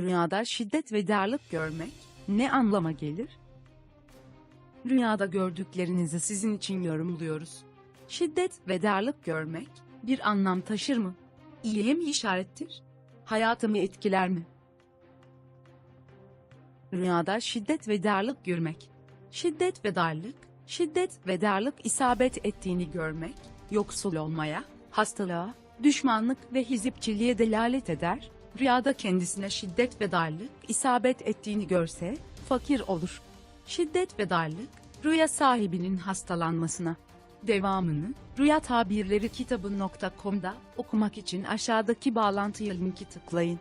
Rüyada şiddet ve darlık görmek ne anlama gelir? Rüyada gördüklerinizi sizin için yorumluyoruz. Şiddet ve darlık görmek bir anlam taşır mı? İyiye mi işarettir? Hayatımı etkiler mi? Rüyada şiddet ve darlık görmek. Şiddet ve darlık, şiddet ve darlık isabet ettiğini görmek, yoksul olmaya, hastalığa, düşmanlık ve hizipçiliğe delalet eder. Rüyada kendisine şiddet ve darlık isabet ettiğini görse, fakir olur. Şiddet ve darlık, rüya sahibinin hastalanmasına. Devamını, Rüya Tabirleri kitabı.com'da okumak için aşağıdaki bağlantıya linki tıklayın.